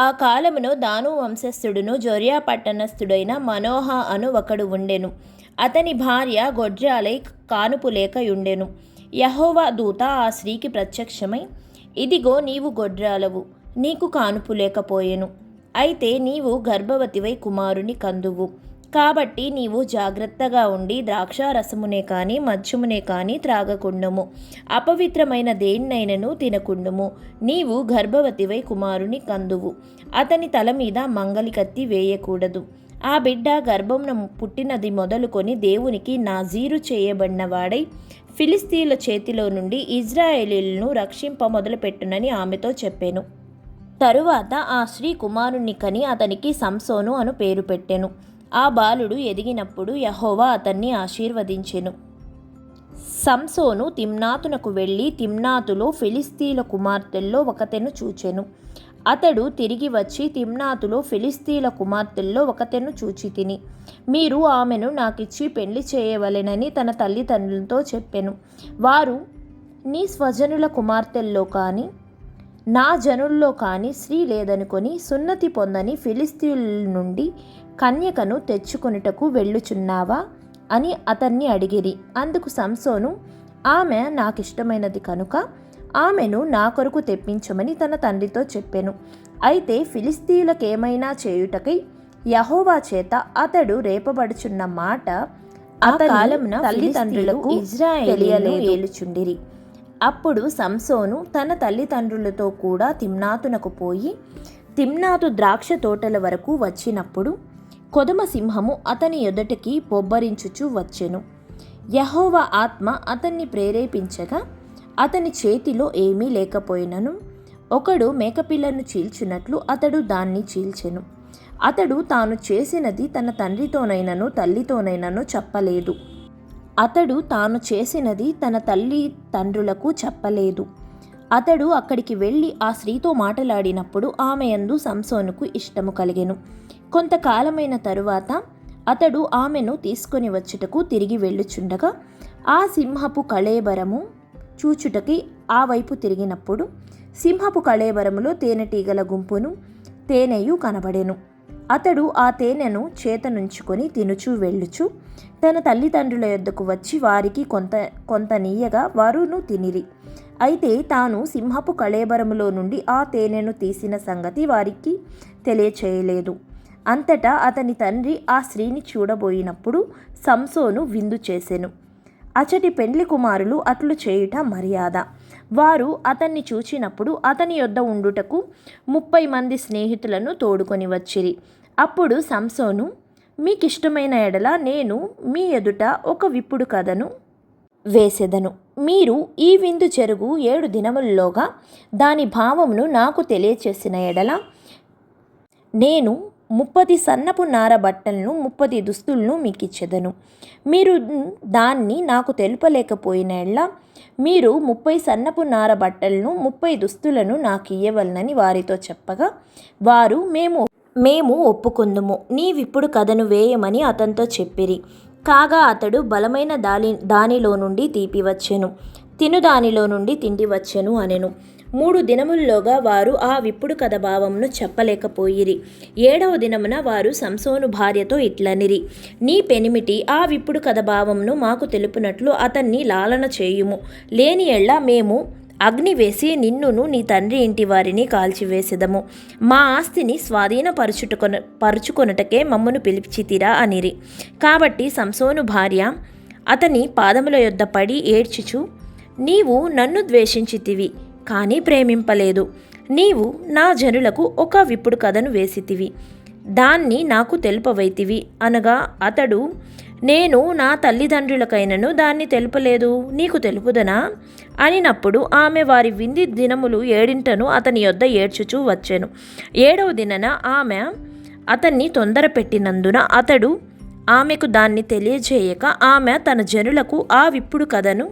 ఆ కాలమును దాను వంశస్థుడును జొర్యాపట్టణస్థుడైన మనోహ అను ఒకడు ఉండెను. అతని భార్య గొడ్రాలై కానుపు లేక యహోవా దూత ఆ స్త్రీకి ప్రత్యక్షమై ఇదిగో నీవు గొడ్రాలవు నీకు కానుపు లేకపోయెను. అయితే నీవు గర్భవతివై కుమారుని కందువు. కాబట్టి నీవు జాగ్రత్తగా ఉండి ద్రాక్షారసమునే కానీ మద్యమునే కానీ త్రాగకుండము. అపవిత్రమైన దేన్నైనను తినకుండము. నీవు గర్భవతివై కుమారుని కందువు. అతని తల మీద మంగలి కత్తి వేయకూడదు. ఆ బిడ్డ గర్భంన పుట్టినది మొదలుకొని దేవునికి నాజీరు చేయబడినవాడై ఫిలిస్తీన్ల చేతిలో నుండి ఇజ్రాయేలీలను రక్షింప మొదలుపెట్టునని ఆమెతో చెప్పాను. తరువాత ఆ స్త్రీ కుమారుణ్ణి కని అతనికి సంసోను అను పేరు పెట్టెను. ఆ బాలుడు ఎదిగినప్పుడు యహోవా అతన్ని ఆశీర్వదించెను. సంసోను తిమ్నాతునకు వెళ్ళి తిమ్నాతులో ఫిలిస్తీల కుమార్తెల్లో ఒకతెను చూచెను. అతడు తిరిగి వచ్చి తిమ్నాతులో ఫిలిస్తీల కుమార్తెల్లో ఒకతెను చూచి తిని మీరు ఆమెను నాకిచ్చి పెళ్ళి చేయవలెనని తన తల్లిదండ్రులతో చెప్పెను. వారు నీ స్వజనుల కుమార్తెల్లో కానీ నా జనుల్లో కానీ స్త్రీ లేదనుకొని సున్నతి పొందని ఫిలిస్తీన్ల నుండి కన్యకను తెచ్చుకొనుటకు వెళ్ళుచున్నావా? అని అతన్ని అడిగిరి. అందుకు సంసోను ఆమె నాకిష్టమైనది కనుక ఆమెను నా కొరకు తెప్పించమని తన తండ్రితో చెప్పెను. అయితే ఫిలిస్తీన్లకేమైనా చేయుటకై యహోవా చేత అతడు రేపబడుచున్న మాట ఆ కాలమున తల్లిదండ్రులకు ఇజ్రాయేలీలు ఏలుచుండిరి. అప్పుడు సంసోను తన తల్లిదండ్రులతో కూడా తిమ్నాతునకు పోయి తిమ్నాతు ద్రాక్ష తోటల వరకు వచ్చినప్పుడు కొదమ సింహము అతని ఎదుటికి బొబ్బరించుచు వచ్చెను. యహోవ ఆత్మ అతన్ని ప్రేరేపించగా అతని చేతిలో ఏమీ లేకపోయినను. ఒకడు మేకపిల్లను చీల్చినట్లు అతడు దాన్ని చీల్చెను. అతడు తాను చేసినది తన తండ్రితోనైనను తల్లితోనైనను చెప్పలేదు. అతడు తాను చేసినది తన తల్లి తండ్రులకు చెప్పలేదు. అతడు అక్కడికి వెళ్ళి ఆ స్త్రీతో మాట్లాడినప్పుడు ఆమె యందు సంసోనుకు ఇష్టము కలిగెను. కొంతకాలమైన తరువాత అతడు ఆమెను తీసుకొని వచ్చుటకు తిరిగి వెళ్ళుచుండగా ఆ సింహపు కళేబరము చూచుటకి ఆ వైపు తిరిగినప్పుడు సింహపు కళేబరములో తేనెటీగల గుంపును తేనెయు కనబడెను. అతడు ఆ తేనెను చేతనుంచుకొని తినుచూ వెళ్ళుచు తన తల్లిదండ్రుల యొద్దకు వచ్చి వారికి కొంత కొంత నీయగా వారును తినిరి. అయితే తాను సింహపు కళేబరములో నుండి ఆ తేనెను తీసిన సంగతి వారికి తెలియచేయలేదు. అంతటా అతని తండ్రి ఆ స్త్రీని చూడబోయినప్పుడు సంసోను విందు చేసెను. అచటి పెండ్లి కుమారులు అట్లు చేయుట మర్యాద. వారు అతన్ని చూచినప్పుడు అతని యొద్ద ఉండుటకు ముప్పై మంది స్నేహితులను తోడుకొని వచ్చిరి. అప్పుడు సంసోను మీకు ఇష్టమైన ఎడల నేను మీ ఎదుట ఒక విప్పుడు కథను వేసెదను. మీరు ఈ విందు చెరుగు ఏడు దినముల్లోగా దాని భావమును నాకు తెలియచేసిన ఎడల నేను ముప్పది సన్నపు నార బట్టలను ముప్పది దుస్తులను మీకు ఇచ్చేదను మీరు దాన్ని నాకు తెలుపలేకపోయిన ఎడల మీరు ముప్పై సన్నపు నార బట్టలను ముప్పై దుస్తులను నాకు ఇయ్యవలనని వారితో చెప్పగా వారు మేము మేము ఒప్పుకుందుము. నీవిప్పుడు కథను వేయమని అతనితో చెప్పిరి. కాగా అతడు బలమైన దాని దానిలో నుండి తీపి వచ్చెను తిను దానిలో నుండి తిండి వచ్చెను అనెను. మూడు దినముల్లోగా వారు ఆ విప్పుడు కథ భావమును చెప్పలేకపోయిరి. ఏడవ దినమున వారు సంసోను భార్యతో ఇట్లనిరి. నీ పెనిమిటి ఆ విప్పుడు కథ భావమును మాకు తెలుపునట్లు అతన్ని లాలన చేయుము. లేని ఎళ్ళ మేము అగ్ని వేసి నిన్నును నీ తండ్రి ఇంటి వారిని కాల్చివేసేదము. మా ఆస్తిని స్వాధీనపరుచుటకొన పరుచుకొనుటకే మమ్మను పిలిచితిరా అనిరి. కాబట్టి సంసోను భార్య అతని పాదముల యొద్ద పడి ఏడ్చుచు నీవు నన్ను ద్వేషించితివి కానీ ప్రేమింపలేదు. నీవు నా జనులకు ఒక విప్పుడు కథను వేసితివి. దాన్ని నాకు తెలుపవైతివి అనగా అతడు నేను నా తల్లిదండ్రులకైనను దాన్ని తెలుపలేదు నీకు తెలుపుదనా? అనినప్పుడు ఆమె వారి వింది దినములు ఏడింటను అతని యొద్ద ఏడ్చుచూ వచ్చాను. ఏడవ దినన ఆమె అతన్ని తొందర పెట్టినందున అతడు ఆమెకు దాన్ని తెలియజేయక ఆమె తన జనులకు ఆ విప్పుడు కథను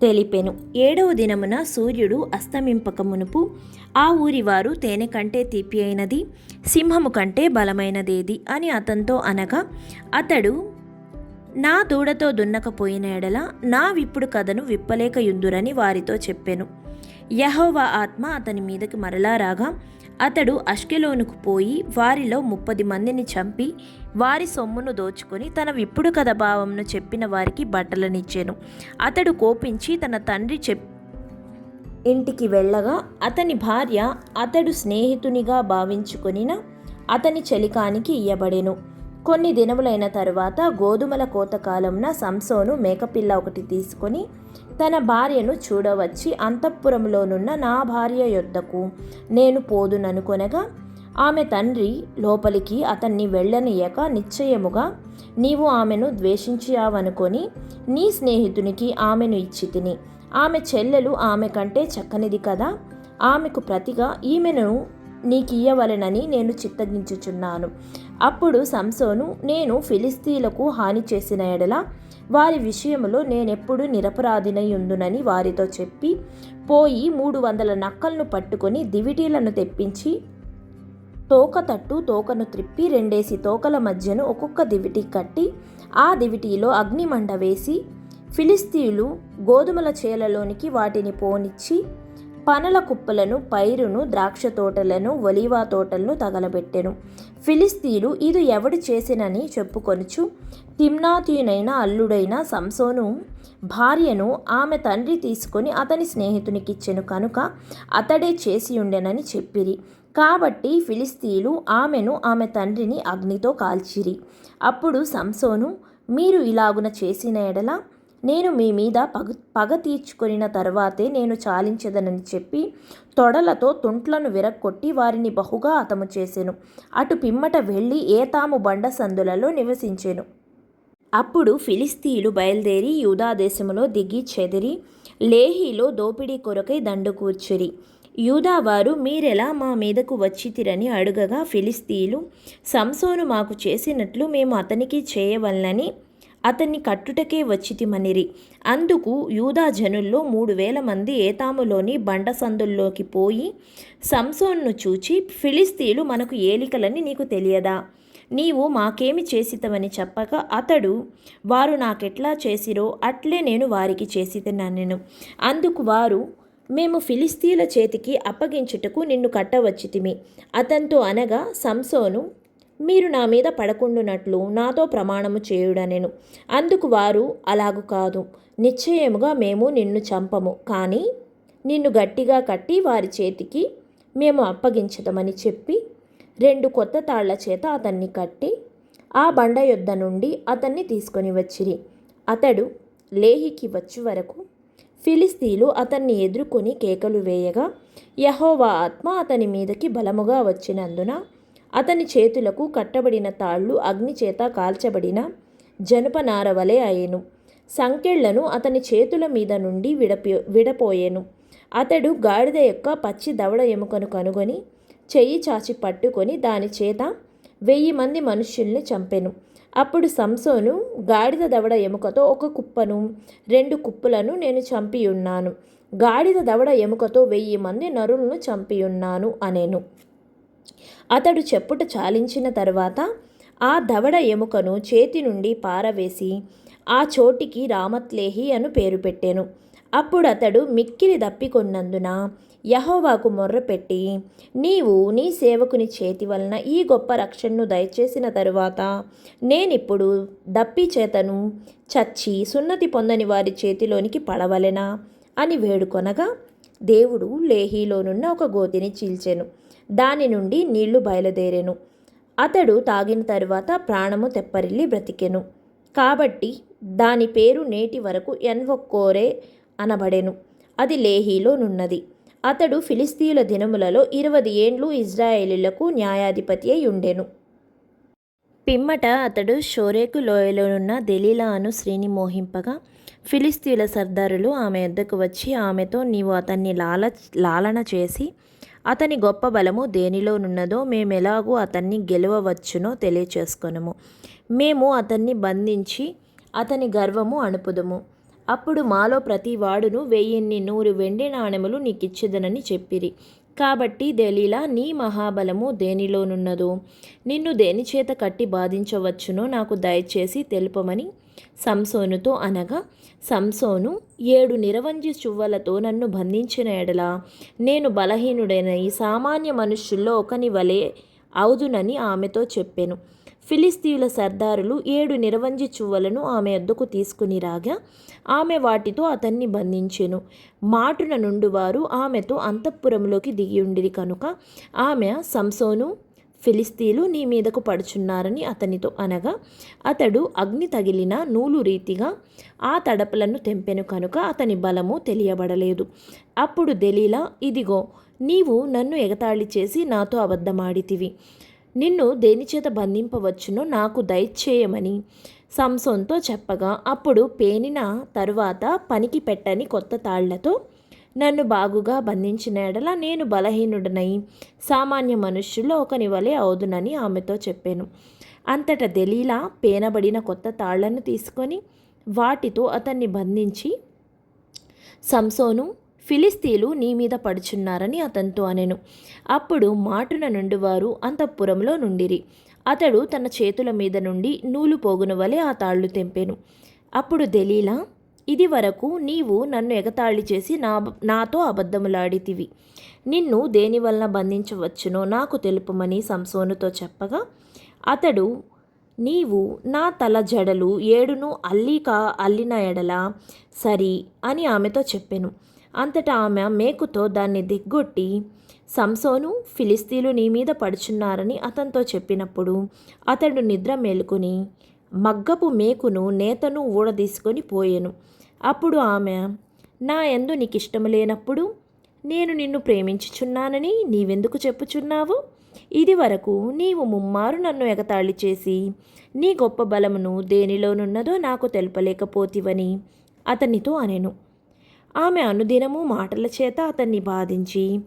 తెలిపెను. ఏడవ దినమున సూర్యుడు అస్తమింపక మునుపు ఆ ఊరివారు తేనె కంటే తీపి అయినది సింహము కంటే బలమైనదేది అని అతనితో అనగా అతడు నా దూడతో దున్నకపోయిన ఎడల నా విప్పుడు కథను విప్పలేక యుందురని వారితో చెప్పెను. యహోవా ఆత్మ అతని మీదకి మరలా రాగా అతడు అష్కెలోనుకు పోయి వారిలో ముప్పది మందిని చంపి వారి సొమ్మును దోచుకొని తన విప్పుడు కథ భావంను చెప్పిన వారికి బట్టలనిచ్చాను. అతడు కోపించి తన తండ్రి చెప్ ఇంటికి వెళ్ళగా అతని భార్య అతడు స్నేహితునిగా భావించుకొనిన అతని చలికానికి ఇయ్యబడెను. కొన్ని దినములైన తరువాత గోధుమల కోత కాలంన సంసోను మేకపిల్ల ఒకటి తీసుకొని తన భార్యను చూడవచ్చి అంతఃపురంలోనున్న నా భార్య యొద్దకు నేను పోదుననుకొనగా ఆమె తండ్రి లోపలికి అతన్ని వెళ్ళనీయక నిశ్చయముగా నీవు ఆమెను ద్వేషించావనుకొని నీ స్నేహితునికి ఆమెను ఇచ్చి తిని ఆమె చెల్లెలు ఆమె కంటే చక్కనిది కదా ఆమెకు ప్రతిగా ఈమెను నీకియ్యవలెనని నేను చిత్తగించుచున్నాను. అప్పుడు సంసోను నేను ఫిలిస్తీలకు హాని చేసిన ఎడల వారి విషయంలో నేనెప్పుడు నిరపరాధినై ఉందునని వారితో చెప్పి పోయి మూడు వందల నక్కలను పట్టుకొని దివిటీలను తెప్పించి తోక తట్టు తోకను త్రిప్పి రెండేసి తోకల మధ్యను ఒక్కొక్క దివిటి కట్టి ఆ దివిటీలో అగ్నిమండ వేసి ఫిలిస్తీయులు గోధుమల చేలలోనికి వాటిని పోనిచ్చి పనల కుప్పలను పైరును ద్రాక్ష తోటలను ఒలివా తోటలను తగలబెట్టెను. ఫిలిస్తీలు ఇది ఎవడు చేసినని చెప్పుకొనుచు తిమ్నాతీయునైన అల్లుడైన సంసోను భార్యను ఆమె తండ్రి తీసుకొని అతని స్నేహితునికిచ్చెను కనుక అతడే చేసి ఉండెనని చెప్పిరి. కాబట్టి ఫిలిస్తీలు ఆమెను ఆమె తండ్రిని అగ్నితో కాల్చిరి. అప్పుడు సంసోను మీరు ఇలాగున చేసిన ఎడల నేను మీ మీద పగ పగ తీర్చుకొనిన తర్వాతే నేను చాలించదనని చెప్పి తొడలతో తుంట్లను విరక్కొట్టి వారిని బహుగా అతము చేసెను. అటు పిమ్మట వెళ్ళి ఏతాము బండ సందులలో నివసించెను. అప్పుడు ఫిలిస్తీయులు బయలుదేరి యూదాదేశములో దిగి చెదిరి లేహీలో దోపిడీ కొరకై దండుకూర్చిరి యూదావారు మీరెలా మా మీదకు వచ్చితిరని అడుగగా ఫిలిస్తీయులు సంసోను మాకు చేసినట్లు మేము అతనికి చేయవలనని అతన్ని కట్టుటకే వచ్చితిమనిరి. అందుకు యూదా జనుల్లో మూడు వేల మంది ఏతాములోని బండ సందుల్లోకి పోయి సంసోన్ను చూచి ఫిలిస్తీలు మనకు ఏలికలని నీకు తెలియదా? నీవు మాకేమి చేసితవని చెప్పక అతడు వారు నాకెట్లా చేసిరో అట్లే నేను వారికి చేసితనెను అందుకు వారు మేము ఫిలిస్తీన్ల చేతికి అప్పగించుటకు నిన్ను కట్టవచ్చితిమి. అతనితో అనగా సంసోను మీరు నా మీద పడకుండునట్లు నాతో ప్రమాణము చేయుడనెను. అందుకు వారు అలాగు కాదు. నిశ్చయముగా మేము నిన్ను చంపము. కానీ నిన్ను గట్టిగా కట్టి వారి చేతికి మేము అప్పగించదమని చెప్పి రెండు కొత్త తాళ్ళ చేత అతన్ని కట్టి ఆ బండ యొద్ద నుండి అతన్ని తీసుకొని వచ్చిరి. అతడు లేహికి వచ్చి వరకు ఫిలిస్తీలు అతన్ని ఎదుర్కొని కేకలు వేయగా యహోవా ఆత్మ అతని మీదకి బలముగా వచ్చినందున అతని చేతులకు కట్టబడిన తాళ్ళు అగ్నిచేత కాల్చబడిన జనపనార వలె అయ్యెను. సంకెళ్ళను అతని చేతుల మీద నుండి విడపి విడపోయెను. అతడు గాడిద యొక్క పచ్చి దవడ ఎముకను కనుగొని చెయ్యి చాచి పట్టుకొని దాని చేత వెయ్యి మంది మనుష్యుల్ని చంపెను. అప్పుడు సంసోను గాడిద దవడ ఎముకతో ఒక కుప్పను రెండు కుప్పలను నేను చంపియున్నాను. గాడిద దవడ ఎముకతో వెయ్యి మంది నరులను చంపియున్నాను అనేను. అతడు చెప్పుట చాలించిన తర్వాత ఆ దవడ ఎముకను చేతి నుండి పారవేసి ఆ చోటికి రామత్లేహి అను పేరు పెట్టెను. అప్పుడు అతడు మిక్కిలి దప్పికొన్నందున యహోవాకు మొర్రపెట్టి నీవు నీ సేవకుని చేతి వలన ఈ గొప్ప రక్షణను దయచేసిన తరువాత నేనిప్పుడు దప్పి చేతను చచ్చి సున్నతి పొందని వారి చేతిలోనికి పడవలెనా అని వేడుకొనగా దేవుడు లేహీలోనున్న ఒక గోతిని చీల్చెను. దాని నుండి నీళ్ళు బయలుదేరెను. అతడు తాగిన తరువాత ప్రాణము తెప్పరిల్లి బ్రతికెను. కాబట్టి దాని పేరు నేటి వరకు ఎన్వొక్కోరే అనబడెను. అది లేహీలో నున్నది. అతడు ఫిలిస్తీయుల దినములలో ఇరవై ఏండ్లు ఇజ్రాయేలీలకు న్యాయాధిపతి అయి ఉండెను. పిమ్మట అతడు షోరేకు లోయలోనున్న దెలీలా అను శ్రీని మోహింపగా ఫిలిస్తీయుల సర్దారులు ఆమె వద్దకు వచ్చి ఆమెతో నీవు అతన్ని లాల లాలన చేసి అతని గొప్ప బలము దేనిలోనున్నదో మేమెలాగూ అతన్ని గెలవవచ్చునో తెలియచేసుకొనము. మేము అతన్ని బంధించి అతని గర్వము అణుపుదము. అప్పుడు మాలో ప్రతి వాడును వెయ్యిన్ని నూరు వెండి నాణెములు నీకిచ్చేదనని చెప్పిరి. కాబట్టి దెలీలా నీ మహాబలము దేనిలోనున్నదో నిన్ను దేనిచేత కట్టి బాధించవచ్చునో నాకు దయచేసి తెలుపమని సంసోనుతో అనగా సంసోను ఏడు నిరవంజి చువ్వలతో నన్ను బంధించిన ఎడల నేను బలహీనుడైన ఈ సామాన్య మనుష్యుల్లో ఒకని వలె అవుదునని ఆమెతో చెప్పాను. ఫిలిస్తీయుల సర్దారులు ఏడు నిరవంజి చువ్వలను ఆమె వద్దకు తీసుకుని రాగా ఆమె వాటితో అతన్ని బంధించెను. మాటున నుండి వారు ఆమెతో అంతఃపురంలోకి దిగి ఉండిరి కనుక ఆమె సంసోను ఫిలిస్తీలు నీ మీదకు పడుచున్నారని అతనితో అనగా అతడు అగ్ని తగిలిన నూలు రీతిగా ఆ తడపలను తెంపెను కనుక అతని బలము తెలియబడలేదు. అప్పుడు దెలీలా ఇదిగో నీవు నన్ను ఎగతాళి చేసి నాతో అబద్ధమాడితివి. నిన్ను దేనిచేత బంధింపవచ్చునో నాకు దయచేయమని సంసోన్తో చెప్పగా అప్పుడు పేనిన తరువాత పనికి పెట్టని కొత్త తాళ్ళతో నన్ను బాగుగా బంధించిన ఎడల నేను బలహీనుడనై సామాన్య మనుష్యుల్లో ఒకని వలె అవుదునని ఆమెతో చెప్పాను. అంతటా దెలీలా పేనబడిన కొత్త తాళ్ళను తీసుకొని వాటితో అతన్ని బంధించి సంసోను ఫిలిస్తీలు నీ మీద పడుచున్నారని అతనితో అనెను. అప్పుడు మాటున నుండి వారు అంతఃపురంలో నుండిరి. అతడు తన చేతుల మీద నుండి నూలు పోగున వలె ఆ తాళ్ళు తెంపెను. అప్పుడు దెలీలా ఇది వరకు నీవు నన్ను ఎగతాళి చేసి నా నాతో అబద్ధములాడితివి. నిన్ను దేనివల్ల బంధించవచ్చునో నాకు తెలుపమని సంసోనుతో చెప్పగా అతడు నీవు నా తల జడలు ఏడును అల్లిక అల్లిన ఎడల? సరి అని ఆమెతో చెప్పెను. అంతటా ఆమె మేకుతో దాన్ని దిగ్గొట్టి సంసోను ఫిలిస్తీలు నీ మీద పడుచున్నారని అతనితో చెప్పినప్పుడు అతడు నిద్ర మేలుకొని మగ్గపు మేకును నేతను ఊడదీసుకొని పోయెను. అప్పుడు ఆమె నా ఎందు నీకు ఇష్టము లేనప్పుడు నేను నిన్ను ప్రేమించుచున్నానని నీవెందుకు చెప్పుచున్నావు? ఇది వరకు నీవు ముమ్మారు నన్ను ఎగతాళి చేసి నీ గొప్ప బలమును దేనిలోనున్నదో నాకు తెలపలేకపోతివని అతనితో అనెను. ఆమె అనుదినము మాటల చేత అతన్ని బాధించి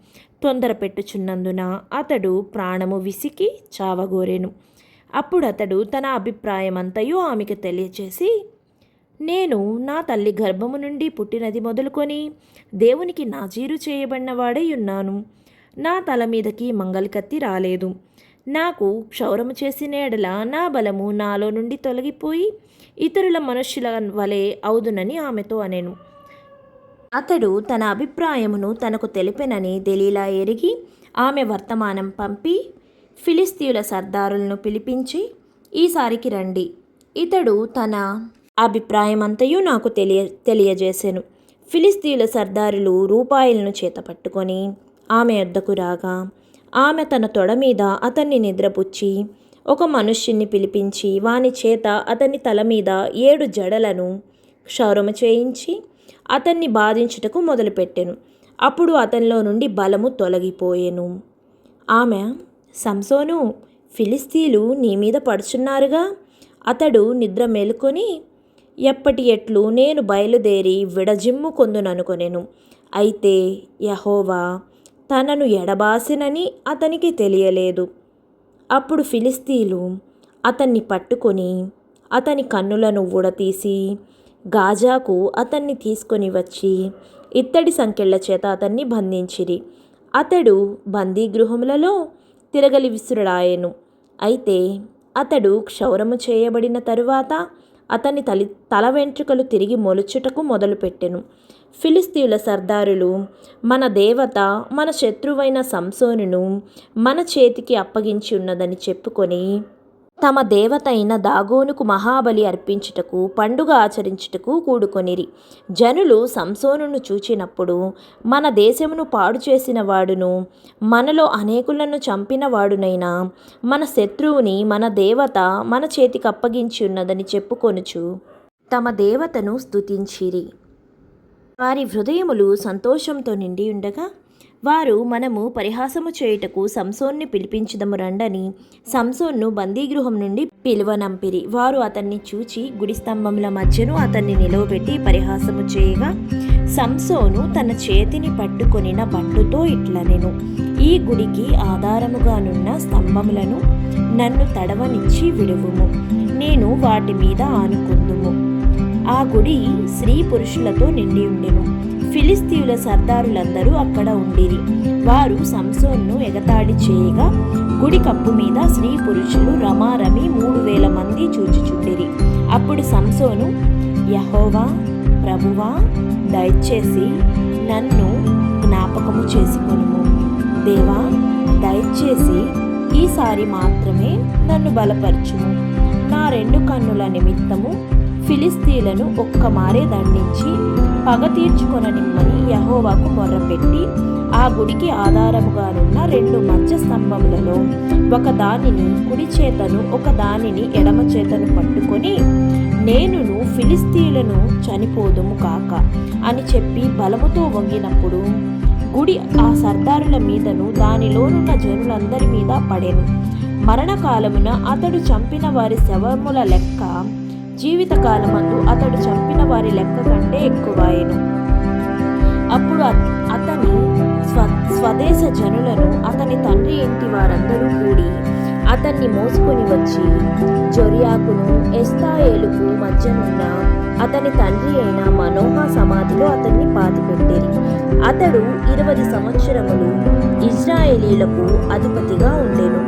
తొందర పెట్టుచున్నందున అతడు ప్రాణము విసికి చావగోరెను. అప్పుడు అతడు తన అభిప్రాయమంతయు ఆమెకు తెలియచేసి నేను నా తల్లి గర్భము నుండి పుట్టినది మొదలుకొని దేవునికి నాజీరు చేయబడినవాడై ఉన్నాను. నా తల మీదకి మంగళకత్తి రాలేదు. నాకు క్షౌరము చేసిన ఎడల నా బలము నాలో నుండి తొలగిపోయి ఇతరుల మనుష్యుల వలె అవుదునని ఆమెతో అనెను. అతడు తన అభిప్రాయమును తనకు తెలిపెనని దెలీలా ఎరిగి ఆమె వర్తమానం పంపి ఫిలిస్తీయుల సర్దారులను పిలిపించి ఈసారికి రండి. ఇతడు తన అభిప్రాయమంతయు నాకు తెలియ తెలియజేసెను. ఫిలిస్తీయుల సర్దారులు రూపాయలను చేత పట్టుకొని ఆమె వద్దకు రాగా ఆమె తన తొడ మీద అతన్ని నిద్రపుచ్చి ఒక మనుష్యుని పిలిపించి వాని చేత అతని తల మీద ఏడు జడలను క్షౌరము చేయించి అతన్ని బాధించుటకు మొదలుపెట్టెను. అప్పుడు అతనిలో నుండి బలము తొలగిపోయెను. ఆమె సంసోను ఫిలిస్తీలు నీ మీద పడుచున్నారుగా? అతడు నిద్ర మేలుకొని ఎప్పటి ఎట్లు నేను బయలుదేరి విడజిమ్ము కొందుననుకొనెను. అయితే యహోవా తనను ఎడబాసినని అతనికి తెలియలేదు. అప్పుడు ఫిలిస్తీలు అతన్ని పట్టుకొని అతని కన్నులను ఊడతీసి గాజాకు అతన్ని తీసుకొని వచ్చి ఇత్తడి సంకెళ్ళ చేత అతన్ని బంధించిరి. అతడు బందీగృహములలో తిరగలి విసురుడాయెను. అయితే అతడు క్షౌరము చేయబడిన తరువాత అతని తలి తల వెంట్రుకలు తిరిగి మొలుచుటకు మొదలుపెట్టెను. ఫిలిస్తీయుల సర్దారులు మన దేవత మన శత్రువైన సంసోనును మన చేతికి అప్పగించి ఉన్నదని చెప్పుకొని తమ దేవత అయిన దాగోనుకు మహాబలి అర్పించుటకు పండుగ ఆచరించుటకు కూడుకొనిరి. జనులు సంసోనును చూచినప్పుడు మన దేశమును పాడు చేసిన వాడును మనలో అనేకులను చంపిన వాడునైనా మన శత్రువుని మన దేవత మన చేతికి అప్పగించి ఉన్నదని చెప్పుకొనుచు తమ దేవతను స్తుతించిరి. వారి హృదయములు సంతోషంతో నిండి ఉండగా వారు మనము పరిహాసము చేయుటకు సంసోన్ని పిలిపించదము రండని సంసోన్ను బందీగృహం నుండి పిలువనంపిరి. వారు అతన్ని చూచి గుడి స్తంభముల మధ్యను అతన్ని నిలవబెట్టి పరిహాసము చేయగా సంసోను తన చేతిని పట్టుకొనిన పట్టుతో ఇట్లనెను ఈ గుడికి ఆధారముగానున్న స్తంభములను నన్ను తడవనిచ్చి విడువుము నేను వాటి మీద ఆనుకుందుము. ఆ గుడి స్త్రీ పురుషులతో నిండి ఉండెను. ఫిలిస్తీయుల సర్దారులందరూ అక్కడ ఉండిరి. వారు సంసోన్ను ఎగతాడి చేయగా గుడి కప్పు మీద స్త్రీ పురుషులు రమారమి మూడు వేల మంది చూచుచుండిరి. అప్పుడు సంసోను యహోవా ప్రభువా దయచేసి నన్ను జ్ఞాపకము చేసుకొనుము. దేవా దయచేసి ఈసారి మాత్రమే నన్ను బలపరచుము. నా రెండు కన్నుల నిమిత్తము ఫిలిస్తీలను ఒక్క మారే దండించి పగ తీర్చుకొననిమ్మని యహోవాకు మొర్రపెట్టి ఆ గుడికి ఆధారముగానున్న రెండు మధ్య స్తంభములలో ఒక దానిని కుడి చేతను ఒక దానిని ఎడమ చేతను పట్టుకొని నేనును ఫిలిస్తీలను చనిపోదుము కాక అని చెప్పి బలముతో వంగినప్పుడు గుడి ఆ సర్దారుల మీదను దానిలోనున్న జనులందరి మీద పడెను. మరణకాలమున అతడు చంపిన వారి శవముల లెక్క జీవితకాలమందు అతడు చంపిన వారి లెక్క కంటే ఎక్కువాయెను. అప్పుడు అతని స్వ స్వదేశ జనులను అతని తండ్రి ఇంటి వారందరూ కూడి అతన్ని మోసుకొని వచ్చి జొరియాకును ఎస్తాయేలుకు మధ్యనున్న అతని తండ్రి అయిన మనోహ సమాధిలో అతన్ని పాతిపెట్టేది అతడు ఇరవై సంవత్సరములు ఇజ్రాయేలీలకు అధిపతిగా ఉండెను.